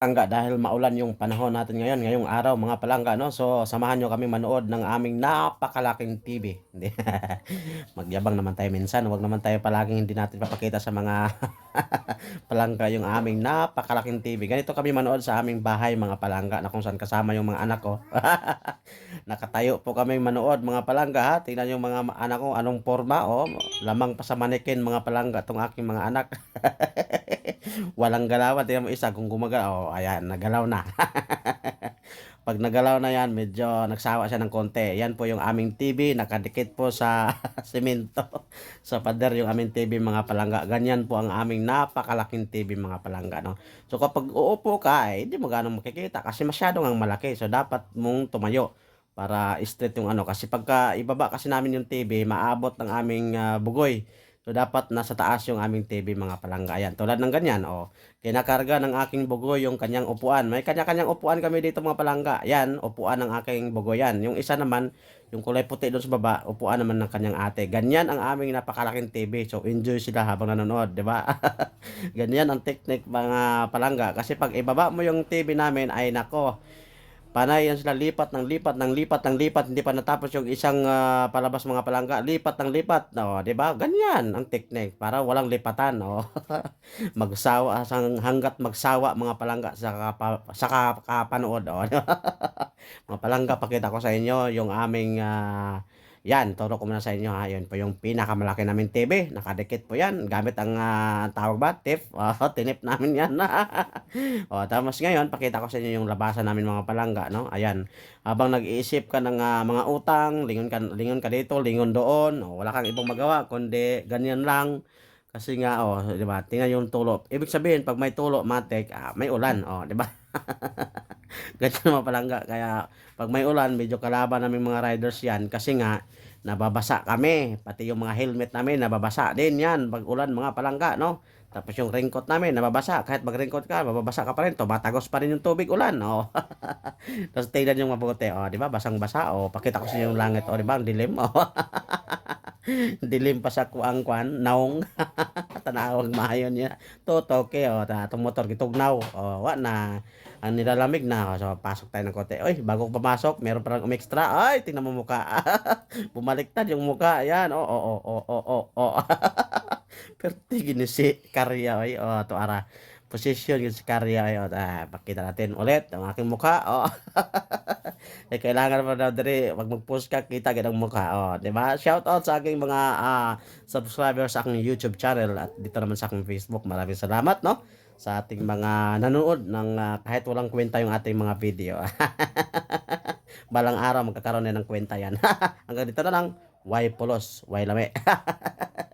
palangga dahil maulan yung panahon natin ngayon, ngayong araw mga palangga, no? So, samahan nyo kami manood ng aming napakalaking TV. Magyabang naman tayo minsan. Huwag naman tayo palaging hindi natin papakita sa mga palangga yung aming napakalaking TV. Ganito kami manood sa aming bahay mga palangga na kung saan kasama yung mga anak ko. Nakatayo po kami manood mga palangga ha. Tingnan yung mga anak ko anong forma. Oh, lamang pa sa manikin mga palangga tong aking mga anak. Walang galawan. Tingnan mo isa kung gumagalaw. Oh, ayan, nagalaw na. Pag nagalaw na yan, medyo nagsawa siya ng konti. Yan po yung aming TV. Nakadikit po sa simento. sa pader yung aming TV mga palangga. Ganyan po ang aming napakalaking TV mga palangga. No? So kapag uupo ka, eh, hindi mo ganong makikita kasi masyadong ang malaki. So dapat mong tumayo para straight yung ano. Kasi pagka ibaba kasi namin yung TV, maabot ng aming ah, bugoy. So dapat nasa taas yung aming TV mga palangga. Ayan, tulad ng ganyan, oh. Kinakarga ng aking bugoy yung kanyang upuan. May kanya-kanyang upuan kami dito mga palangga. Yan, upuan ng aking bugoy yan. Yung isa naman, yung kulay puti doon sa baba, upuan naman ng kanyang ate. Ganyan ang aming napakalaking TV. So enjoy sila habang nanonood, di ba? Ganyan ang technique mga palangga. Kasi pag ibaba mo yung TV namin, ay nako, Panay yan sila lipat ng lipat ng lipat ng lipat hindi pa natapos yung isang ah, palabas mga palangga. Lipat ng lipat. No di ba? Ganyan ang technique para walang lipatan no magsawa sang hanggat magsawa mga palangga sa kapa, sa kapanood oh. mga palangga pakita ko sa inyo yung aming ah, yan, turo ko muna sa inyo ha. Yun po yung pinakamalaki namin TV. Nakadikit po yan. Gamit ang ah, tawag ba? Tip. Oh, tinip namin yan. o, tapos ngayon, pakita ko sa inyo yung labasan namin mga palangga. No? Ayan. Habang nag-iisip ka ng ah, mga utang, lingon ka, lingon ka dito, lingon doon. O, wala kang ibang magawa, kundi ganyan lang. Kasi nga, oh, di ba? Tingnan yung tulo. Ibig sabihin, pag may tulo, matik, ah, may ulan. Oh, di ba? Ganyan naman palangga. Kaya pag may ulan, medyo kalaban namin mga riders yan. Kasi nga, nababasa kami. Pati yung mga helmet namin, nababasa din yan. Pag ulan, mga palangga, no? Tapos yung raincoat namin, nababasa. Kahit mag-raincoat ka, mababasa ka pa rin. Tumatagos pa rin yung tubig ulan. Oh. Tapos tingnan yung mabuti. Oh, di ba? Basang-basa. Oh, pakita ko sa inyo yung langit. Oh, di ba? Ang dilim. Oh. dilim pa sa kuang kwan. Naong. Tanawag mahayon niya. Totoke. Oh, ta, itong motor, kitugnaw. Oh, wa na ang nilalamig na. So, pasok tayo ng konti. Oy, bago pumasok, meron parang umextra. Ay, tingnan mo mukha. Bumaliktad yung mukha. Ayan. Oo, oo, oo, oo, oo. Pero tingin si Karya. Ay, oh, to ara. Position yun si Karya. Ay, oh, ah, pakita natin ulit ang aking mukha. Oh. Eh, kailangan pa daw diri wag mag-post ka kita gid ang mukha oh di ba? Shout out sa aking mga ah, subscribers sa aking YouTube channel at dito naman sa aking Facebook. Maraming salamat no? Sa ating mga nanonood ng ah, kahit walang kwenta yung ating mga video. Balang araw magkakaroon na ng kwenta yan. Hanggang dito na lang. Why pulos? Why lame